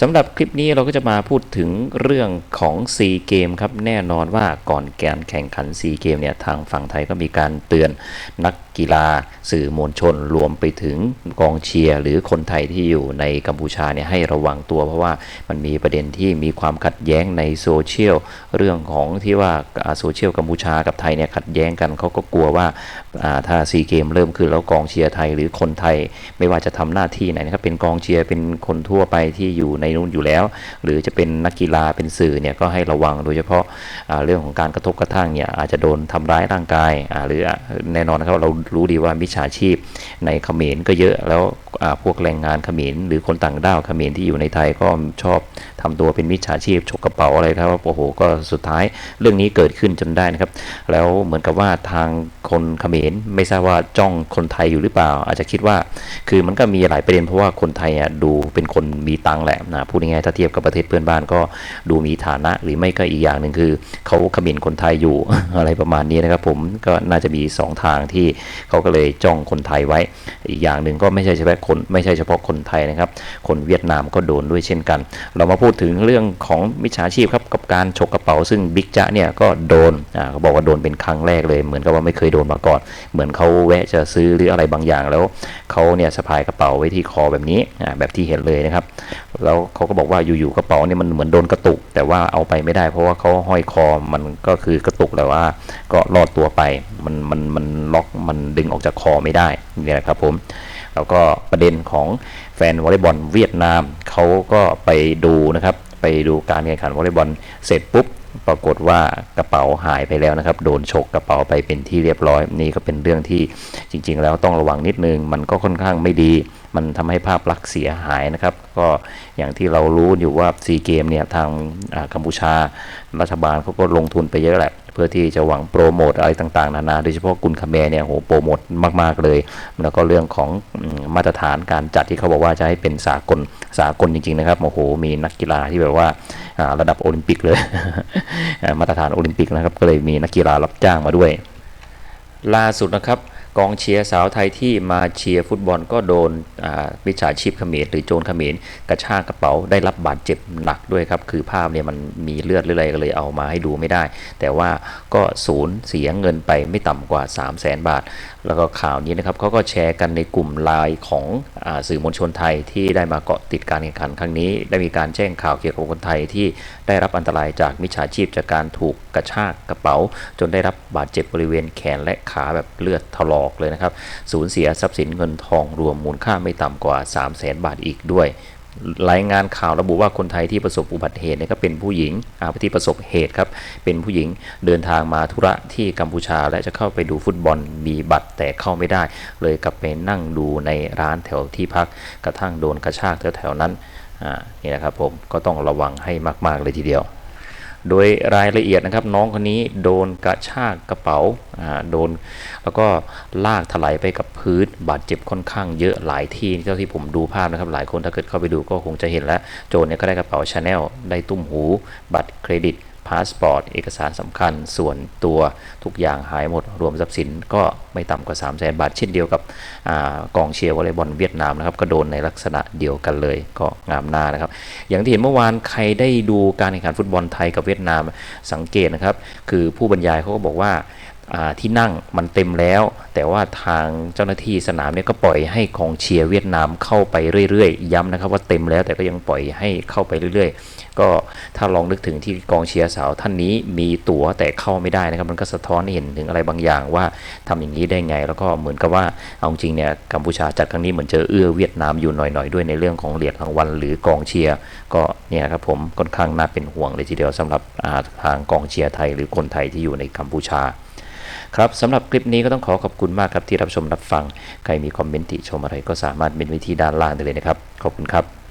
สำหรับคลิปนี้เราก็จะมาพูดถึงเรื่องของ SEA เกมครับแน่นอนว่าก่อนการแข่งขัน SEA เกมเนี่ยทางฝั่งไทยก็มีการเตือนนักกีฬาสื่อมวลชนรวมไปถึงกองเชียร์หรือคนไทยที่อยู่ในกัมพูชาเนี่ยให้ระวังตัว เพราะว่ามันมีประเด็นที่มีความขัดแย้งในโซเชียลเรื่องของที่ว่าโซเชียลกัมพูชากับไทยเนี่ยขัดแย้งกันเขาก็กลัวว่าถ้าซีเกมเริ่มขึ้นแล้วกองเชียร์ไทยหรือคนไทย ไม่ว่าจะทำหน้าที่ไหนนะครับเป็นกองเชียร์เป็นคนทั่วไปที่อยู่ในในนู้นอยู่แล้ว หรือจะเป็นนักกีฬาเป็นสื่อเนี่ยก็ให้ระวังโดยเฉพาะเรื่องของการกระทบกระทั่งเนี่ยอาจจะโดนทำร้ายร่างกายหรือแน่นอนนะครับเรารู้ดีว่ามิจฉาชีพในเขมรก็เยอะแล้วพวกแรงงานเขมรหรือคนต่างด้าวเขมรที่อยู่ในไทยก็ชอบทำตัวเป็นมิจฉาชีพฉกกระเป๋าอะไรครับโอ้โหก็สุดท้ายเรื่องนี้เกิดขึ้นจนได้นะครับ แล้วเหมือนกับว่าทางคนเขมรไม่ทราบว่าจ้องคนไทยอยู่หรือเปล่า อาจจะคิดว่า คือมันก็มีหลายประเด็นเพราะว่าคนไทยอะดูเป็นคนมีตังค์แหละนะพูดง่ายๆถ้าเทียบกับประเทศเพื่อนบ้านก็ดูมีฐานะ หรือไม่ก็อีกอย่างหนึ่งคือเขาขมรคนไทยอยู่อะไรประมาณนี้นะครับผมก็น่าจะมีสองทางที่เขาก็เลยจ้องคนไทยไว้ อีกอย่างหนึ่งก็ไม่ใช่เฉพาะคนไม่ใช่เฉพาะคนไทยนะครับ คนเวียดนามก็โดนด้วยเช่นกัน เรามาพูดถึงเรื่องของมิจฉาชีพครับกับการฉกกระเป๋า ซึ่งบิ๊กจ๊ะเนี่ยก็โดนอ่าเขาบอกว่าโดนเป็นครั้งแรกเลย เหมือนกับว่าไม่เคยโดนมาก่อน เหมือนเขาแวะจะซื้อหรืออะไรบางอย่างแล้วเขาเนี่ยสะพายกระเป๋าไว้ที่คอแบบนี้แบบที่เห็นเลยนะครับ แล้วเขาก็บอกว่าอยู่ๆกระเป๋าเนี่ยมันเหมือนโดนกระตุก แต่ว่าเอาไปไม่ได้ เพราะว่าเขาห้อยคอมันก็คือกระตุกแต่ว่า ก็รอดตัวไปมันมันมันล็อกมันดึงออกจากคอไม่ได้นี่แหละครับผมแล้วก็ประเด็นของแฟนวอลเลย์บอลเวียดนามเขาก็ไปดูนะครับ ไปดูการแข่งขันวอลเลย์บอลเสร็จปุ๊บปรากฏว่ากระเป๋าหายไปแล้วนะครับ โดนฉกกระเป๋าไปเป็นที่เรียบร้อย นี่ก็เป็นเรื่องที่จริง ๆ แล้วต้องระวังนิดนึง มันก็ค่อนข้างไม่ดี มันทำให้ภาพลักษณ์เสียหายนะครับ ก็อย่างที่เรารู้อยู่ว่าซีเกมเนี่ยทางกัมพูชา รัฐบาลเขาก็ลงทุนไปเยอะแหละ เพื่อที่จะหวังโปรโมทอะไรต่างๆ นานา โดยเฉพาะกุนคาแมร์เนี่ยโหโปรโมทมากๆเลย แล้วก็เรื่องของมาตรฐานการจัดที่เขาบอกว่าจะให้เป็นสากล สากลจริงๆนะครับโอ้โหมีนักกีฬาที่แบบว่าระดับโอลิมปิกเลยมาตรฐานโอลิมปิกนะครับก็เลยมีนักกีฬารับจ้างมาด้วย ล่าสุดนะครับ กองเชียร์สาวไทยที่มาเชียร์ฟุตบอลก็โดนวิชาชีพเขมรหรือโจรเขมรกระชากกระเป๋าได้รับบาดเจ็บหนักด้วยครับ คือภาพเนี่ยมันมีเลือดหรืออะไรก็เลยเอามาให้ดูไม่ได้ แต่ว่าก็สูญเสียเงินไปไม่ต่ำกว่า 3 0 0แสนบาท แล้วก็ข่าวนี้นะครับเขาก็แชร์กันในกลุ่มไลน์ของอสื่อมวลชนไทยที่ได้มาเกาะติดการแข่งขันครั้งนี้ ได้มีการแจ้งข่าวเกี่ยวกับคนไทยที่ ได้รับอันตรายจากมิจฉาชีพจากการถูกกระชากกระเป๋า จนได้รับบาดเจ็บบริเวณแขนและขาแบบเลือดถลอกเลยนะครับ สูญเสียทรัพย์สินเงินทองรวมมูลค่าไม่ต่ำกว่า 3 0 0แสนบาทอีกด้วยรายงานข่าวระบุว่าคนไทยที่ประสบอุบัติเหตุเนี่ยก็เป็นผู้หญิงอาที่ประสบเหตุครับ เป็นผู้หญิงเดินทางมาธุระที่กัมพูชา และจะเข้าไปดูฟุตบอลมีบัตรแต่เข้าไม่ได้ เลยกลับไปนั่งดูในร้านแถวที่พักกระทั่งโดนกระชากแถวๆนั้น นี่นะครับผมก็ต้องระวังให้มาก ๆ เลยทีเดียว โดยรายละเอียดนะครับน้องคนนี้โดนกระชากกระเป๋าโดนแล้วก็ลากถลายไปกับพื้นบาดเจ็บค่อนข้างเยอะหลายที่เท่าที่ผมดูภาพนะครับ หลายคนถ้าเกิดเข้าไปดูก็คงจะเห็นแล้ว โจรเนี่ยก็ได้กระเป๋าชาแนลได้ตุ้มหู บัตรเครดิต พาสปอร์ต เอกสารสำคัญ ส่วนตัวทุกอย่างหายหมด รวมทรัพย์สินก็ไม่ต่ำกว่า 3 0 0แสนบาท เช่นเดียวกับอกองเชียร์วอลเลย์บอลเวียดนามนะครับ ก็โดนในลักษณะเดียวกันเลย ก็งามหน้านะครับ อย่างที่เห็นเมื่อวานใครได้ดูการแข่งขันฟุตบอลไทยกับเวียดนามสังเกตนะครับ คือผู้บรรยายเขาก็บอกว่า ที่นั่งมันเต็มแล้ว แต่ว่าทางเจ้าหน้าที่สนามเนี่ยก็ปล่อยให้กองเชียร์เวียดนามเข้าไปเรื่อยๆ ย้ำนะครับว่าเต็มแล้วแต่ก็ยังปล่อยให้เข้าไปเรื่อยๆ ก็ถ้าลองนึกถึงที่กองเชียร์สาวท่านนี้มีตั๋วแต่เข้าไม่ได้นะครับ มันก็สะท้อนให้เห็นถึงอะไรบางอย่างว่าทำอย่างนี้ได้ไง แล้วก็เหมือนกับว่าเอาจริงเนี่ยกัมพูชาจัดครั้งนี้เหมือนเจอเอื้อเวียดนามอยู่หน่อยๆด้วยในเรื่องของเหรียญรางวัลหรือกองเชียร์ก็เนี่ยครับผมค่อนข้างน่าเป็นห่วงเลยทีเดียวสำหรับทางกองเชียร์ไทย หรือคนไทยที่อยู่ในกัมพูชา ครับสำหรับคลิปนี้ก็ต้องขอขอบคุณมากครับที่รับชมรับฟัง ใครมีคอมเมนต์ติชมอะไรก็สามารถเมนไว้ที่ด้านล่างได้เลยนะครับ ขอบคุณครับ